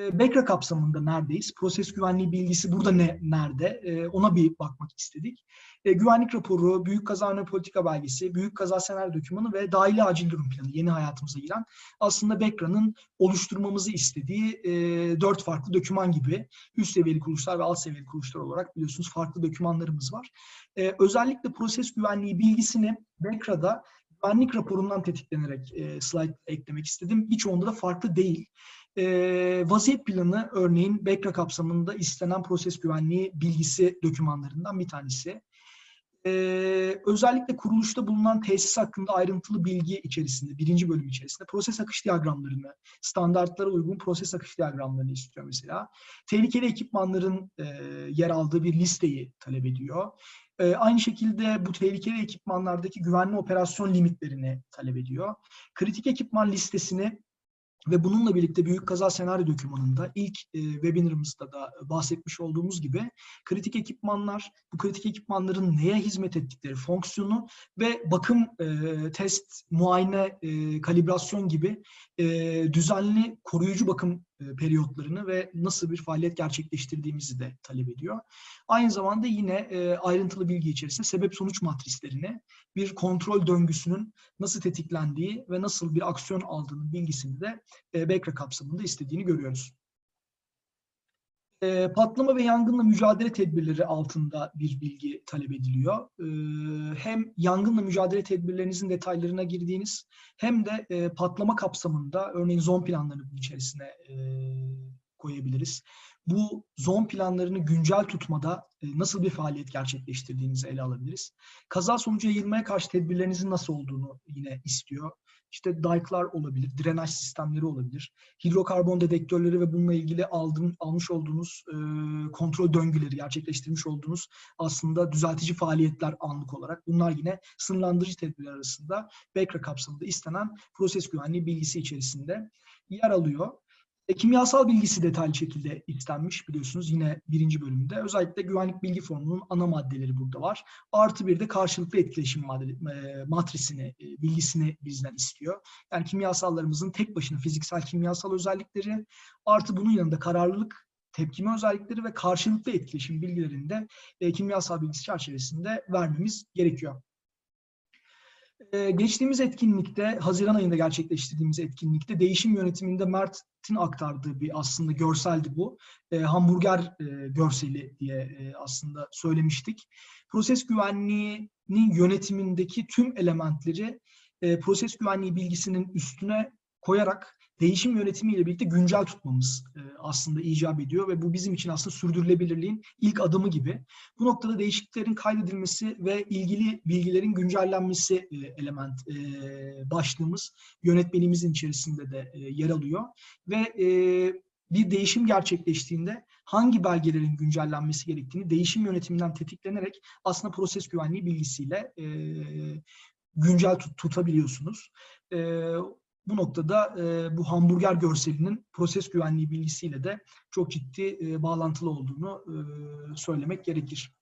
e, BEKRA kapsamında neredeyiz? Proses güvenliği bilgisi burada ne nerede? E, ona bir bakmak istedik. E, güvenlik raporu, büyük kaza önleme politika belgesi, büyük kaza senaryo dokümanı ve dahili acil durum planı yeni hayatımıza giren aslında BEKRA'nın oluşturmamızı istediği e, dört farklı doküman gibi üst seviyeli kuruluşlar ve alt seviyeli kuruluşlar olarak biliyorsunuz farklı dokümanlarımız var. E, özellikle proses güvenliği bilgisini BEKRA'da güvenlik raporundan tetiklenerek e, slide eklemek istedim. Birçoğunda da farklı değil. E, vaziyet planı örneğin BEKRA kapsamında istenen proses güvenliği bilgisi dokümanlarından bir tanesi. Ee, özellikle kuruluşta bulunan tesis hakkında ayrıntılı bilgi içerisinde, birinci bölüm içerisinde proses akış diyagramlarını, standartlara uygun proses akış diyagramlarını istiyor mesela. Tehlikeli ekipmanların e, yer aldığı bir listeyi talep ediyor. E, aynı şekilde bu tehlikeli ekipmanlardaki güvenli operasyon limitlerini talep ediyor. Kritik ekipman listesini ve bununla birlikte büyük kaza senaryo dokümanında ilk e, webinarımızda da bahsetmiş olduğumuz gibi kritik ekipmanlar, bu kritik ekipmanların neye hizmet ettikleri fonksiyonu ve bakım, e, test, muayene, e, kalibrasyon gibi e, düzenli koruyucu bakım periyotlarını ve nasıl bir faaliyet gerçekleştirdiğimizi de talep ediyor. Aynı zamanda yine e, ayrıntılı bilgi içerisinde sebep sonuç matrislerini, bir kontrol döngüsünün nasıl tetiklendiği ve nasıl bir aksiyon aldığının bilgisini de e, BEKRA kapsamında istediğini görüyoruz. E, patlama ve yangınla mücadele tedbirleri altında bir bilgi talep ediliyor. E, hem yangınla mücadele tedbirlerinizin detaylarına girdiğiniz hem de e, patlama kapsamında örneğin zon planlarını içerisine e, koyabiliriz. Bu zon planlarını güncel tutmada e, nasıl bir faaliyet gerçekleştirdiğinizi ele alabiliriz. Kaza sonucu yayılmaya karşı tedbirlerinizin nasıl olduğunu yine istiyor işte dike'lar olabilir, drenaj sistemleri olabilir, hidrokarbon dedektörleri ve bununla ilgili aldığım, almış olduğunuz e, kontrol döngüleri, gerçekleştirmiş olduğunuz aslında düzeltici faaliyetler anlık olarak. Bunlar yine sınırlandırıcı tedbirler arasında BEKRA kapsamında istenen proses güvenliği bilgisi içerisinde yer alıyor. E, kimyasal bilgisi detaylı şekilde istenmiş biliyorsunuz yine birinci bölümde. Özellikle güvenlik bilgi formunun ana maddeleri burada var. Artı bir de karşılıklı etkileşim e, matrisini, e, bilgisini bizden istiyor. Yani kimyasallarımızın tek başına fiziksel kimyasal özellikleri artı bunun yanında kararlılık tepkime özellikleri ve karşılıklı etkileşim bilgilerini de e, kimyasal bilgisi çerçevesinde vermemiz gerekiyor. Ee, geçtiğimiz etkinlikte, Haziran ayında gerçekleştirdiğimiz etkinlikte değişim yönetiminde Mert'in aktardığı bir aslında görseldi bu. E, hamburger e, görseli diye e, aslında söylemiştik. Proses güvenliğinin yönetimindeki tüm elementleri e, proses güvenliği bilgisinin üstüne koyarak değişim yönetimiyle birlikte güncel tutmamız e, aslında icap ediyor ve bu bizim için aslında sürdürülebilirliğin ilk adımı gibi. Bu noktada değişikliklerin kaydedilmesi ve ilgili bilgilerin güncellenmesi e, element e, başlığımız yönetmenimizin içerisinde de yer alıyor ve bir değişim gerçekleştiğinde hangi belgelerin güncellenmesi gerektiğini değişim yönetiminden tetiklenerek aslında proses güvenliği bilgisiyle güncel tut, tutabiliyorsunuz. Bu noktada e, bu hamburger görselinin proses güvenliği bilgisiyle de çok ciddi e, bağlantılı olduğunu e, söylemek gerekir.